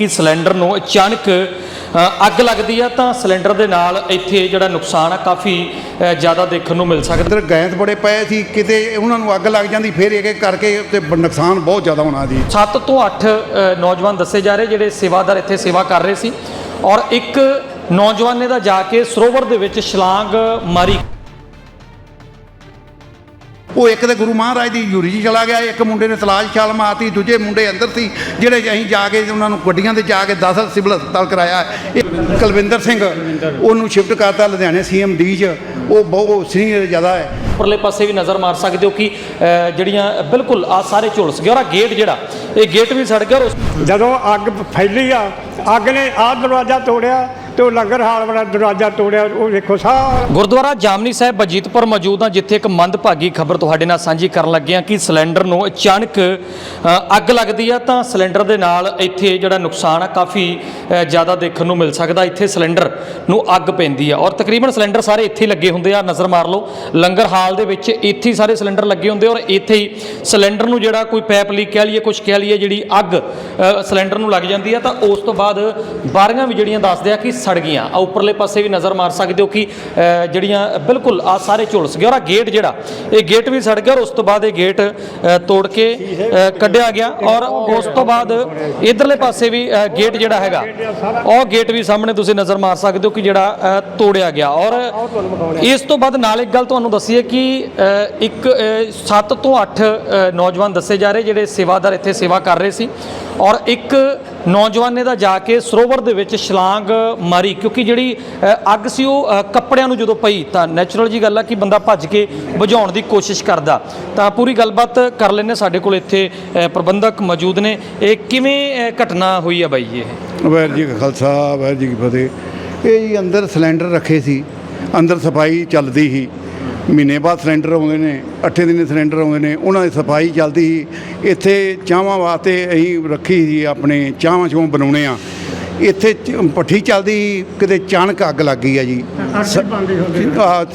ਕਿ ਸਿਲੰਡਰ ਨੂੰ ਅਚਾਨਕ ਅੱਗ ਲੱਗਦੀ ਆ ਤਾਂ ਸਿਲੰਡਰ ਦੇ ਨਾਲ ਇੱਥੇ ਜਿਹੜਾ ਨੁਕਸਾਨ ਆ ਕਾਫੀ ਜ਼ਿਆਦਾ ਦੇਖਣ ਨੂੰ ਮਿਲ ਸਕਦਾ। ਅੰਦਰ ਗੈਸ ਬੜੇ ਪਏ ਸੀ ਕਿਤੇ ਉਹਨਾਂ ਨੂੰ ਅੱਗ ਲੱਗ ਜਾਂਦੀ ਫਿਰ ਇੱਕ ਇੱਕ ਕਰਕੇ ਤੇ ਨੁਕਸਾਨ ਬਹੁਤ ਜ਼ਿਆਦਾ ਹੋਣਾ ਜੀ। 7 ਤੋਂ 8 ਨੌਜਵਾਨ ਦੱਸੇ ਜਾ ਰਹੇ ਜਿਹੜੇ ਸੇਵਾਦਾਰ ਇੱਥੇ ਸੇਵਾ ਕਰ ਰਹੇ ਸੀ। ਔਰ ਇੱਕ ਨੌਜਵਾਨ ਨੇ ਦਾ ਜਾ ਕੇ ਸਰੋਵਰ ਦੇ ਵਿੱਚ ਛਲਾਂਗ ਮਾਰੀ। ਉਹ ਇੱਕ ਤੇ ਗੁਰੂ ਮਹਾਰਾਜ ਦੀ ਯੂਰੀ ਜੀ ਚਲਾ ਗਿਆ ਇੱਕ ਮੁੰਡੇ ਨੇ ਤਲਾਸ਼ ਛਾਲ ਮਾਰਤੀ ਦੂਜੇ ਮੁੰਡੇ ਅੰਦਰ ਸੀ ਜਿਹੜੇ ਅਸੀਂ ਜਾ ਕੇ ਉਹਨਾਂ ਨੂੰ ਗੱਡੀਆਂ ਤੇ ਜਾ ਕੇ 10 ਸਿਵਲ ਹਸਪਤਾਲ ਕਰਾਇਆ। ਇਹ ਕੁਲਵਿੰਦਰ ਸਿੰਘ ਉਹਨੂੰ ਸ਼ਿਫਟ ਕਰਤਾ ਲੁਧਿਆਣੇ ਸੀਐਮਡੀ 'ਚ। ਉਹ ਬਹੁਤ ਸੀਨੀਅਰ ਜ਼ਿਆਦਾ ਹੈ। ਉੱਪਰਲੇ ਪਾਸੇ ਵੀ ਨਜ਼ਰ ਮਾਰ ਸਕਦੇ ਹੋ ਕਿ ਜਿਹੜੀਆਂ ਬਿਲਕੁਲ ਆ ਸਾਰੇ ਝੁਲਸ ਗਏ ਔਰ ਆ ਗੇਟ ਜਿਹੜਾ ਇਹ ਗੇਟ ਵੀ ਸੜ ਗਿਆ ਜਦੋਂ ਅੱਗ ਫੈਲੀ ਆ ਅੱਗ ਨੇ ਆਹ ਦਰਵਾਜ਼ਾ ਤੋੜਿਆ ਤੇ ਉਹ ਲੰਗਰ ਹਾਲ ਵਾਲਾ ਦਰਵਾਜ਼ਾ ਤੋੜਿਆ, ਉਹ ਵੇਖੋ ਸਾਰਾ। ਗੁਰਦੁਆਰਾ ਜਾਮਨੀ ਸਾਹਿਬ ਬਜੀਤਪੁਰ ਮੌਜੂਦ ਹਾਂ, ਜਿੱਥੇ ਇੱਕ ਮੰਦਭਾਗੀ ਖਬਰ ਤੁਹਾਡੇ ਨਾਲ ਸਾਂਝੀ ਕਰਨ ਲੱਗੇ ਹਾਂ ਕਿ ਸਿਲੰਡਰ ਨੂੰ ਅਚਾਨਕ ਅੱਗ ਲੱਗਦੀ ਆ ਤਾਂ ਸਿਲੰਡਰ ਦੇ ਨਾਲ ਇੱਥੇ ਜਿਹੜਾ ਨੁਕਸਾਨ ਆ, ਕਾਫੀ ਜ਼ਿਆਦਾ ਦੇਖਣ ਨੂੰ ਮਿਲ ਸਕਦਾ। ਇੱਥੇ ਸਿਲੰਡਰ ਨੂੰ ਅੱਗ ਪੈਂਦੀ ਆ। ਔਰ ਤਕਰੀਬਨ ਸਿਲੰਡਰ ਸਾਰੇ ਇੱਥੇ ਲੱਗੇ ਹੁੰਦੇ ਆ, ਨਜ਼ਰ ਮਾਰ ਲਓ। ਲੰਗਰ ਹਾਲ ਦੇ ਵਿੱਚ ਇੱਥੇ ਹੀ ਸਾਰੇ ਸਿਲੰਡਰ ਲੱਗੇ ਹੁੰਦੇ ਔਰ ਇੱਥੇ ਹੀ ਸਿਲੰਡਰ ਨੂੰ ਜਿਹੜਾ ਕੋਈ ਪਾਈਪ ਲੀਕ ਕਹਿ ਲਈਏ ਕੁਝ ਕਹਿ ਲਈਏ, ਜਿਹੜੀ ਅੱਗ ਸਿਲੰਡਰ ਨੂੰ ਲੱਗ ਜਾਂਦੀ ਆ, ਤਾਂ ਉਸ ਤੋਂ ਬਾਅਦ ਬਾਰੀਆਂ ਵੀ ਜਿਹੜੀਆਂ ਦੱਸਦੇ ਆ ਕਿ ਸੜ ਗਈਆਂ। ਆ ਉੱਪਰਲੇ ਪਾਸੇ ਵੀ ਨਜ਼ਰ ਮਾਰ ਸਕਦੇ ਹੋ ਕਿ ਜਿਹੜੀਆਂ, ਬਿਲਕੁਲ ਆ ਸਾਰੇ ਝੁਲਸ ਗਏ ਔਰ ਆ ਗੇਟ ਜਿਹੜਾ, ਇਹ ਗੇਟ ਵੀ ਸੜ ਗਿਆ ਔਰ ਉਸ ਤੋਂ ਬਾਅਦ ਇਹ ਗੇਟ ਤੋੜ ਕੇ ਕੱਢਿਆ ਗਿਆ। ਔਰ ਉਸ ਤੋਂ ਬਾਅਦ ਇਧਰਲੇ ਪਾਸੇ ਵੀ ਗੇਟ ਜਿਹੜਾ ਹੈਗਾ, ਉਹ ਗੇਟ ਵੀ ਸਾਹਮਣੇ ਤੁਸੀਂ ਨਜ਼ਰ ਮਾਰ ਸਕਦੇ ਹੋ ਕਿ ਜਿਹੜਾ ਤੋੜਿਆ ਗਿਆ। ਔਰ ਇਸ ਤੋਂ ਬਾਅਦ ਨਾਲ ਇੱਕ ਗੱਲ ਤੁਹਾਨੂੰ ਦੱਸੀਏ ਕਿ ਇੱਕ 7 ਤੋਂ 8 ਨੌਜਵਾਨ ਦੱਸੇ ਜਾ ਰਹੇ ਜਿਹੜੇ ਸੇਵਾਦਾਰ ਇੱਥੇ ਸੇਵਾ ਕਰ ਰਹੇ ਸੀ। ਔਰ ਇੱਕ ਨੌਜਵਾਨ ਨੇ ਦਾ ਜਾ ਕੇ ਸਰੋਵਰ ਦੇ ਵਿੱਚ ਛਲਾਂਗ ਮਾਰੀ, ਕਿਉਂਕਿ ਜਿਹੜੀ ਅੱਗ ਸੀ ਉਹ ਕੱਪੜਿਆਂ ਨੂੰ ਜਦੋਂ ਪਈ ਤਾਂ ਨੈਚੁਰਲ ਜੀ ਗੱਲ ਆ ਕਿ ਬੰਦਾ ਭੱਜ ਕੇ ਬੁਝਾਉਣ ਦੀ ਕੋਸ਼ਿਸ਼ ਕਰਦਾ। ਤਾਂ ਪੂਰੀ ਗੱਲਬਾਤ ਕਰ ਲੈਣੇ ਸਾਡੇ ਕੋਲ ਇੱਥੇ ਪ੍ਰਬੰਧਕ ਮੌਜੂਦ ਨੇ। ਇਹ ਕਿਵੇਂ ਘਟਨਾ ਹੋਈ ਆ ਬਾਈ ਜੀ ਇਹ? ਵਾਹਿਗੁਰੂ ਜੀ ਕਾ ਖਾਲਸਾ ਵੈਰ ਜੀ ਕੀ ਫਤਿਹ। ਇਹ ਜੀ ਅੰਦਰ ਸਿਲੰਡਰ ਰੱਖੇ ਸੀ, ਅੰਦਰ ਸਫ਼ਾਈ ਚੱਲਦੀ ਸੀ। ਮਹੀਨੇ ਬਾਅਦ ਸਿਲੰਡਰ ਆਉਂਦੇ ਨੇ ਅੱਠੇ ਦਿਨ ਸਿਲੰਡਰ ਆਉਂਦੇ ਨੇ ਉਹਨਾਂ ਦੀ ਸਫ਼ਾਈ ਚੱਲਦੀ ਸੀ। ਇੱਥੇ ਚਾਹਾਂ ਵਾਸਤੇ ਅਸੀਂ ਰੱਖੀ ਸੀ ਆਪਣੇ ਚਾਹਾਂ ਚੋਂ ਬਣਾਉਣੇ ਆ। ਇੱਥੇ ਭੱਠੀ ਚੱਲਦੀ ਕਿਤੇ ਚਾਣਕ ਅੱਗ ਲੱਗ ਗਈ ਆ ਜੀ।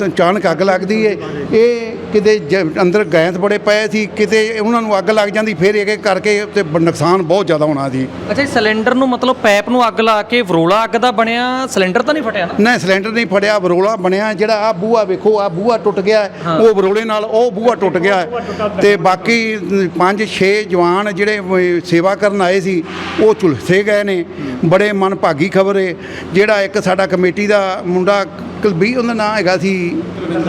ਅਚਾਨਕ ਅੱਗ ਲੱਗਦੀ ਏ। ਇਹ ਕਿਤੇ ਜ- ਅੰਦਰ ਗੈਸ ਬੜੇ ਪਏ ਸੀ ਕਿਤੇ ਉਹਨਾਂ ਨੂੰ ਅੱਗ ਲੱਗ ਜਾਂਦੀ ਫਿਰ ਇੱਕ ਇੱਕ ਕਰਕੇ ਤੇ ਬ- ਨੁਕਸਾਨ ਬਹੁਤ ਜ਼ਿਆਦਾ ਹੋਣਾ ਜੀ ਅੱਛਾ ਇਹ ਸਿਲੰਡਰ ਨੂੰ ਮਤਲਬ ਪੈਪ ਨੂੰ ਅੱਗ ਲਾ ਕੇ ਵਰੋਲਾ ਅੱਗ ਦਾ ਬਣਿਆ ਸਿਲੰਡਰ ਤਾਂ ਨਹੀਂ ਫਟਿਆ ਨਾ? ਨਾ ਸਿਲੰਡਰ ਨਹੀਂ ਫੜਿਆ ਬਰੋਲਾ ਬਣਿਆ ਜਿਹੜਾ ਆ ਬੂਹਾ ਵੇਖੋ ਆ ਬੂਹਾ ਟੁੱਟ ਗਿਆ ਹੈ। ਉਹ ਬਰੋਲੇ ਨਾਲ ਉਹ ਬੂਹਾ ਟੁੱਟ ਗਿਆ। ਹੈ। ਤੇ ਬਾਕੀ 5-6 ਜਵਾਨ ਜਿਹੜੇ ਸੇਵਾ ਕਰਨ ਆਏ ਸੀ ਉਹ ਝੁਲਸੇ ਗਏ ਨੇ। ਬੜੇ ਮਨਭਾਗੀ ਖਬਰ ਹੈ ਜਿਹੜਾ ਇੱਕ ਸਾਡਾ ਕਮੇਟੀ ਦਾ ਮੁੰਡਾ ਕੁਲਬੀ ਉਹਦਾ ਨਾਂ ਹੈਗਾ ਸੀ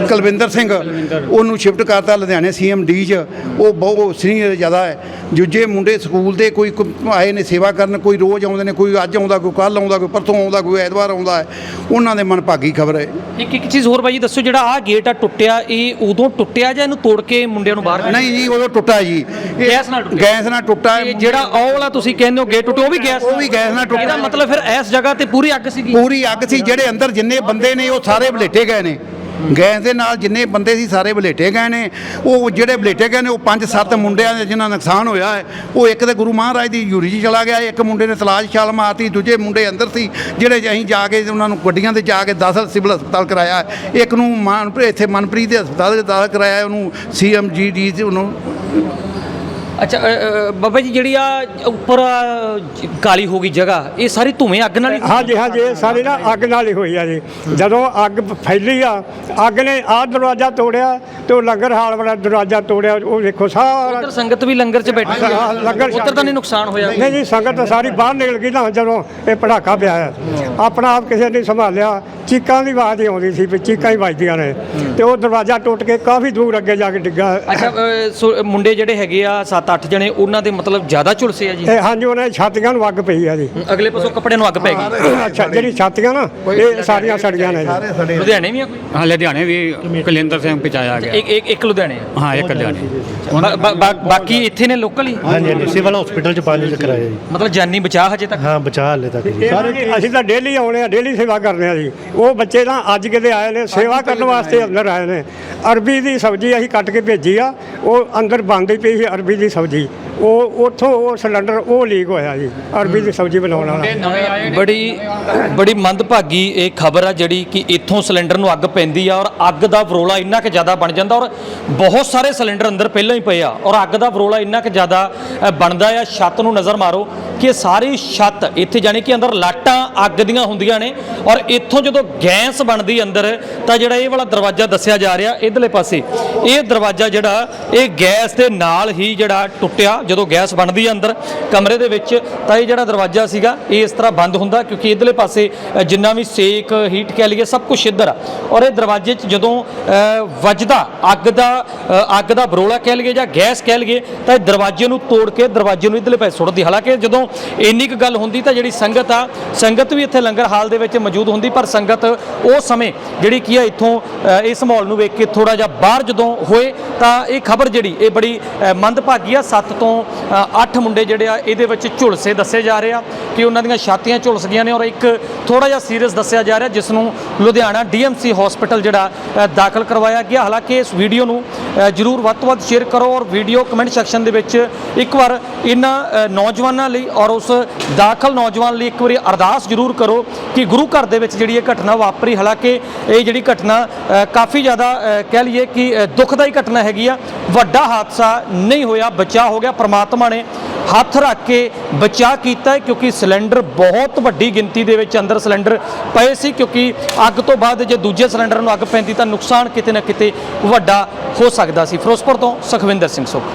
ਕੁਲਵਿੰਦਰ ਸਿੰਘ। ਉਹਨੂੰ ਸ਼ਿਫਟ ਕਰਤਾ ਲੁਧਿਆਣੇ ਸੀਐਮਡੀ 'ਚ। ਉਹ ਬਹੁਤ ਸੀਨੀਅਰ ਜ਼ਿਆਦਾ ਹੈ। ਦੂਜੇ ਮੁੰਡੇ ਸਕੂਲ ਦੇ ਕੋਈ ਆਏ ਨੇ ਸੇਵਾ ਕਰਨ ਕੋਈ ਰੋਜ਼ ਆਉਂਦੇ ਨੇ ਕੋਈ ਅੱਜ ਆਉਂਦਾ ਕੋਈ ਕੱਲ ਆਉਂਦਾ ਕੋਈ ਪਰਸੋਂ ਆਉਂਦਾ ਕੋਈ ਐਤਵਾਰ ਆਉਂਦਾ ਹੈ। ਉਹਨਾਂ ਦੇ ਮਨਭਾਗੀ ਖਬਰ ਹੈ। ਇੱਕ ਇੱਕ ਚੀਜ਼ ਹੋਰ ਬਾਈ ਜੀ ਦੱਸੋ ਜਿਹੜਾ ਆ ਗੇਟ ਆ ਟੁੱਟਿਆ ਇਹ ਉਦੋਂ ਟੁੱਟਿਆ ਜਾਂ ਇਹਨੂੰ ਤੋੜ ਕੇ ਮੁੰਡਿਆਂ ਨੂੰ ਬਾਹਰ? ਨਹੀਂ ਜੀ ਉਦੋਂ ਟੁੱਟਾ ਜੀ। ਗੈਸ ਨਾਲ ਟੁੱਟਿਆ? ਗੈਸ ਨਾਲ ਟੁੱਟਾ। ਇਹ ਜਿਹੜਾ ਉਹ ਵਾਲਾ ਤੁਸੀਂ ਕਹਿੰਦੇ ਹੋ ਗੇਟ ਟੁੱਟਿਆ ਉਹ ਵੀ ਗੈਸ ਉਹ ਵੀ ਗੈਸ ਨਾਲ ਟੁੱਟਿਆ। ਇਹਦਾ ਮਤਲਬ ਫਿਰ ਇਸ ਜਗ੍ਹਾ ਤੇ ਪੂਰੀ ਅੱਗ ਸੀਗੀ? ਪੂਰੀ ਅੱਗ ਸੀ ਜਿਹੜੇ ਅੰਦਰ ਜਿੰਨੇ ਬੰਦੇ ਨੇ ਉਹ ਸਾਰੇ ਬਲੇਟੇ ਗਏ ਨੇ। ਗੈਸ ਦੇ ਨਾਲ ਜਿੰਨੇ ਬੰਦੇ ਸੀ ਸਾਰੇ ਬਲੇਟੇ ਗਏ ਨੇ। ਉਹ ਜਿਹੜੇ ਬਲੇਟੇ ਗਏ ਨੇ ਉਹ ਪੰਜ ਸੱਤ ਮੁੰਡਿਆਂ ਦੇ ਜਿਨ੍ਹਾਂ ਨੁਕਸਾਨ ਹੋਇਆ ਹੈ ਉਹ ਇੱਕ ਤੇ ਗੁਰੂ ਮਹਾਰਾਜ ਦੀ ਯੂਰੀ ਜੀ ਚਲਾ ਗਿਆ ਇੱਕ ਮੁੰਡੇ ਨੇ ਤਲਾਸ਼ ਛਾਲ ਮਾਰਤੀ ਦੂਜੇ ਮੁੰਡੇ ਅੰਦਰ ਸੀ ਜਿਹੜੇ ਅਸੀਂ ਜਾ ਕੇ ਉਹਨਾਂ ਨੂੰ ਗੱਡੀਆਂ ਤੇ ਜਾ ਕੇ 10 ਸਿਵਲ ਹਸਪਤਾਲ ਕਰਾਇਆ ਇੱਕ ਨੂੰ ਮਾਨ ਇੱਥੇ ਮਨਪ੍ਰੀਤ ਦੇ ਹਸਪਤਾਲ 'ਚ ਦਾਖਲ ਕਰਾਇਆ ਹੈ, ਉਹਨੂੰ ਸੀਐਮਜੀਡੀ 'ਚ ਉਹਨੂੰ ਅੱਛਾ ਅ, ਅ, ਬਾਬਾ ਜੀ ਜਿਹੜੀ ਆ ਉੱਪਰ ਆ, ਜ- ਕਾਲੀ ਹੋ ਗਈ ਜਗ੍ਹਾ ਇਹ ਸਾਰੀ ਧੂਵੇਂ ਅੱਗ ਨਾਲ ਹੀ ਹਾਂਜੀ ਹਾਂਜੀ ਇਹ ਸਾਰੀ ਨਾ ਅੱਗ ਨਾਲ ਹੀ ਹੋਈ ਆ ਜੀ। ਜਦੋਂ ਅੱਗ ਫੈਲੀ ਆ ਅੱਗ ਨੇ ਆਹ ਦਰਵਾਜ਼ਾ ਤੋੜਿਆ ਤੇ ਉਹ ਲੰਗਰ ਹਾਲ ਵਾਲਾ ਦਰਵਾਜ਼ਾ ਤੋੜਿਆ ਉਹ ਵੇਖੋ ਸਾਰਾ ਉੱਧਰ ਸੰਗਤ ਵੀ ਲੰਗਰ 'ਚ ਬੈਠੀ ਹਾਂ, ਲੰਗਰ ਉੱਧਰ ਤਾਂ ਨਹੀਂ ਨੁਕਸਾਨ ਹੋਇਆ। ਨਹੀਂ ਜੀ ਸੰਗਤ ਤਾਂ ਸਾਰੀ ਬਾਹਰ ਨਿਕਲ ਗਈ ਨਾ ਜਦੋਂ ਇਹ ਪੜਾਕਾ ਪਿਆ ਹੈ ਆਪਣਾ ਆਪ ਕਿਸੇ ਨੇ ਸੰਭਾਲਿਆ ਚੀਕਾਂ ਦੀ ਆਵਾਜ਼ ਹੀ ਆਉਂਦੀ ਸੀ ਵੀ ਚੀਕਾਂ ਹੀ ਵੱਜਦੀਆਂ ਨੇ। ਤੇ ਉਹ ਦਰਵਾਜ਼ਾ ਟੁੱਟ ਕੇ ਕਾਫੀ ਦੂਰ ਅੱਗੇ ਜਾ ਕੇ ਡਿੱਗਾ। ਅੱਛਾ ਅ, ਸੋ ਮੁੰਡੇ ਜਿਹੜੇ ਹੈਗੇ ਆ 7-8 ਜਣੇ ਉਹਨਾਂ ਦੇ ਮਤਲਬ ਜ਼ਿਆਦਾ ਝੁਲਸੇ ਆ ਜੀ? ਇਹ ਹਾਂਜੀ ਉਹਨੇ ਛਾਤੀਆਂ ਨੂੰ ਅੱਗ ਪਈ ਆ ਜੀ। ਅਗਲੇ ਪਾਸੋਂ ਕੱਪੜੇ ਨੂੰ ਅੱਗ ਪੈ ਗਈ। ਅੱਛਾ ਜਿਹੜੀ ਛਾਤੀਆਂ ਨਾ ਇਹ ਸਾਰੀਆਂ ਸੜੀਆਂ ਨੇ ਜੀ। ਲੁਧਿਆਣੇ ਵੀ ਆ ਕੋਈ? ਹਾਂ ਲੁਧਿਆਣੇ ਵੀ ਕੁਲਿੰਦਰ ਸਿੰਘ ਪਹੁੰਚਾਇਆ ਗਿਆ। ਇੱਕ ਇੱਕ ਇੱਕ ਲੁਧਿਆਣੇ ਆ? ਹਾਂ ਇੱਕ ਲੁਧਿਆਣੇ। ਬਾ- ਬਾ- ਬਾ- ਬਾਕੀ ਇੱਥੇ ਨੇ ਲੋਕਲ ਹੀ? ਹਾਂਜੀ ਹਾਂਜੀ ਸਿਵਲ ਹਸਪੀਟਲ ਚ ਪੰਜ ਚੱਕਰ ਆਏ ਜੀ। ਮਤਲਬ ਜਾਨੀ ਬਚਾ ਹਜੇ ਤੱਕ? ਹਾਂ ਬਚਾ ਹਲੇ ਤੱਕ ਜੀ। ਸਾਰੇ ਅਸੀਂ ਤਾਂ ਡੇਲੀ ਆਉਣੇ ਆ ਡੇਲੀ ਸੇਵਾ ਕਰਨੇ ਆ ਜੀ। ਉਹ ਬੱਚੇ ਤਾਂ ਅੱਜ ਕਿਤੇ ਆਏ ਨੇ ਸੇਵਾ ਕਰਨ ਵਾਸਤੇ ਅੰਦਰ ਆਏ ਨੇ। ਅਰਬੀ ਦੀ ਸਬਜ਼ੀ ਅਸੀਂ ਕੱਟ ਕੇ ਭੇਜੀ ਆ, ਉਹ ਅੰਦਰ ਬਣਦੀ ਪਈ ਸੀ ਅਰਬੀ ਦੀ ਸਬਜ਼ੀ। ਉਹ ਉੱਥੋਂ ਉਹ ਸਿਲੰਡਰ ਉਹ ਲੀਕ ਹੋਇਆ ਜੀ ਅਰਬੀ ਦੀ ਸਬਜ਼ੀ ਬਣਾਉਣ ਵਾਲਾ। ਬੜੀ ਬੜੀ ਮੰਦਭਾਗੀ ਇਹ ਖਬਰ ਆ ਜਿਹੜੀ ਕਿ ਇੱਥੋਂ ਸਿਲੰਡਰ ਨੂੰ ਅੱਗ ਪੈਂਦੀ ਆ ਔਰ ਅੱਗ ਦਾ ਵਰੋਲਾ ਇੰਨਾ ਕਿ ਜ਼ਿਆਦਾ ਬਣ ਜਾਂਦਾ ਔਰ ਬਹੁਤ ਸਾਰੇ ਸਿਲੰਡਰ ਅੰਦਰ ਪਹਿਲਾਂ ਹੀ ਪਏ ਆ ਔਰ ਅੱਗ ਦਾ ਵਰੋਲਾ ਇੰਨਾ ਕਿ ਜ਼ਿਆਦਾ ਬਣਦਾ ਆ। ਛੱਤ ਨੂੰ ਨਜ਼ਰ ਮਾਰੋ ਕਿ ਸਾਰੀ ਛੱਤ ਇੱਥੇ ਜਾਣੀ ਕਿ ਅੰਦਰ ਲਾਟਾਂ ਅੱਗ ਦੀਆਂ ਹੁੰਦੀਆਂ ਨੇ ਔਰ ਇੱਥੋਂ ਜਦੋਂ ਗੈਸ ਬਣਦੀ ਅੰਦਰ ਤਾਂ ਜਿਹੜਾ ਇਹ ਵਾਲਾ ਦਰਵਾਜ਼ਾ ਦੱਸਿਆ ਜਾ ਰਿਹਾ ਇਧਰਲੇ ਪਾਸੇ। ਇਹ ਦਰਵਾਜ਼ਾ ਜਿਹੜਾ ਇਹ ਗੈਸ ਦੇ ਨਾਲ ਹੀ ਜਿਹੜਾ ਟੁੱਟਿਆ ਜਦੋਂ ਗੈਸ ਬਣਦੀ ਹੈ ਅੰਦਰ ਕਮਰੇ ਦੇ ਵਿੱਚ, ਤਾਂ ਇਹ ਜਿਹੜਾ ਦਰਵਾਜ਼ਾ ਸੀਗਾ, ਇਹ ਇਸ ਤਰ੍ਹਾਂ ਬੰਦ ਹੁੰਦਾ ਕਿਉਂਕਿ ਇਧਰਲੇ ਪਾਸੇ ਜਿੰਨਾ ਵੀ ਸੇਕ ਹੀਟ ਕਹਿ ਲਈਏ, ਸਭ ਕੁਝ ਇੱਧਰ ਆ। ਔਰ ਇਹ ਦਰਵਾਜ਼ੇ 'ਚ ਜਦੋਂ ਵੱਜਦਾ, ਅੱਗ ਦਾ ਅੱਗ ਦਾ ਬਰੋਲਾ ਕਹਿ ਲਈਏ ਜਾਂ ਗੈਸ ਕਹਿ ਲਈਏ, ਤਾਂ ਇਹ ਦਰਵਾਜ਼ੇ ਨੂੰ ਤੋੜ ਕੇ ਦਰਵਾਜ਼ੇ ਨੂੰ ਇਧਰਲੇ ਪਾਸੇ ਸੁੱਟਦੀ। ਹਾਲਾਂਕਿ ਜਦੋਂ ਇੰਨੀ ਕੁ ਗੱਲ ਹੁੰਦੀ ਤਾਂ ਜਿਹੜੀ ਸੰਗਤ ਆ, ਸੰਗਤ ਵੀ ਇੱਥੇ ਲੰਗਰ ਹਾਲ ਦੇ ਵਿੱਚ ਮੌਜੂਦ ਹੁੰਦੀ, ਪਰ ਸੰਗਤ ਉਹ ਸਮੇਂ ਜਿਹੜੀ ਕੀ ਆ ਇੱਥੋਂ ਇਸ ਮਾਹੌਲ ਨੂੰ ਵੇਖ ਕੇ ਥੋੜਾ ਜਿਹਾ ਬਾਹਰ ਜਦੋਂ ਹੋਏ, ਤਾਂ ਇਹ ਖਬਰ ਜਿਹੜੀ, ਇਹ ਬੜੀ ਮੰਦਭਾਗੀ ਆ 7 ਤੋਂ 8 ਮੁੰਡੇ ਜਿਹੜੇ ਆ, ਇਹਦੇ ਵਿੱਚ ਝੁਲਸੇ ਦੱਸੇ ਜਾ ਰਹੇ ਆ ਕਿ ਉਹਨਾਂ ਦੀਆਂ ਛਾਤੀਆਂ ਝੁਲਸ ਗਈਆਂ ਨੇ ਔਰ ਇੱਕ ਥੋੜਾ ਜਿਹਾ ਸੀਰੀਅਸ ਦੱਸਿਆ ਜਾ ਰਿਹਾ ਜਿਸ ਨੂੰ ਲੁਧਿਆਣਾ ਡੀਐਮਸੀ ਹਸਪੀਟਲ ਜਿਹੜਾ ਦਾਖਲ ਕਰਵਾਇਆ ਗਿਆ। ਹਾਲਾਂਕਿ ਇਸ ਵੀਡੀਓ ਨੂੰ ਜਰੂਰ ਵੱਧ ਤੋਂ ਵੱਧ ਸ਼ੇਅਰ ਕਰੋ ਔਰ ਵੀਡੀਓ ਕਮੈਂਟ ਸੈਕਸ਼ਨ ਦੇ ਵਿੱਚ ਇੱਕ ਵਾਰ ਇਹਨਾਂ ਨੌਜਵਾਨਾਂ ਲਈ ਔਰ ਉਸ ਦਾਖਲ ਨੌਜਵਾਨ ਲਈ ਇੱਕ ਵਾਰੀ ਅਰਦਾਸ ਜਰੂਰ ਕਰੋ ਕਿ ਗੁਰੂ ਘਰ ਦੇ ਵਿੱਚ ਜਿਹੜੀ ਇਹ ਘਟਨਾ ਵਾਪਰੀ ਹਾਲਾਂਕਿ ਇਹ ਜਿਹੜੀ ਘਟਨਾ ਕਾਫੀ ਜ਼ਿਆਦਾ ਕਹਿ ਲਈਏ ਕਿ ਅ, ਦੁਖਦਾਈ ਘਟਨਾ ਹੈਗੀ ਆ। ਵੱਡਾ ਹਾਦਸਾ ਨਹੀਂ ਹੋਇਆ ਬਚਾਅ ਹੋ ਗਿਆ ਪ੍ਰਮਾਤਮਾ ਨੇ ਹੱਥ ਰੱਖ ਕੇ ਬਚਾਅ ਕੀਤਾ ਕਿਉਂਕਿ ਸਿਲੰਡਰ ਬਹੁਤ ਵੱਡੀ ਗਿਣਤੀ ਦੇ ਵਿੱਚ ਅੰਦਰ ਸਿਲੰਡਰ ਪਏ ਸੀ, ਕਿਉਂਕਿ ਅੱਗ ਤੋਂ ਬਾਅਦ ਜੇ ਦੂਜੇ ਸਿਲੰਡਰ ਨੂੰ ਅੱਗ ਪੈਂਦੀ ਤਾਂ ਨੁਕਸਾਨ ਕਿਤੇ ਨਾ ਕਿਤੇ ਵੱਡਾ ਹੋ ਸਕਦਾ ਸੀ। ਫਿਰੋਜ਼ਪੁਰ ਤੋਂ ਸੁਖਵਿੰਦਰ ਸਿੰਘ ਸੁਖ